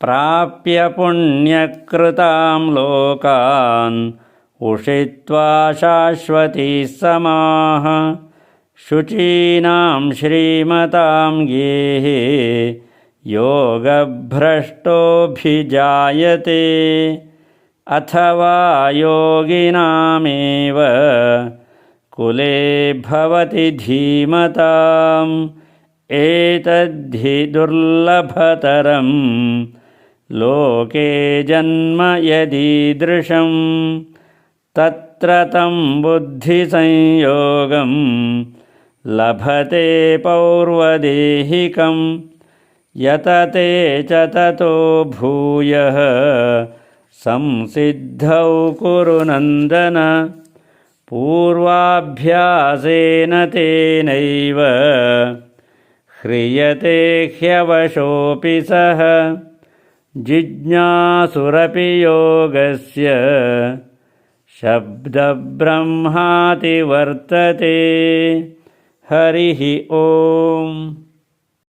प्राप्य पुण्यकृतां लोकान् उषित्वा शाश्वती समाः। शुचीनां श्रीमतां गेहे योगभ्रष्टोऽभिजायते। अथवा योगिनामेव कुले भवति धीमताम्। एतद्धि दुर्लभतरं लोके जन्म यदीदृशं तत्र तं बुद्धिसंयोगं लभते पौर्वदेहिकं यतते च ततो भूयः संसिद्धौ कुरु नन्दन पूर्वाभ्यासेन तेनैव ह्रियते ह्यवशोऽपि सः जिज्ञासुरपि योगस्य शब्दब्रह्माति वर्तते। हरिः ओम्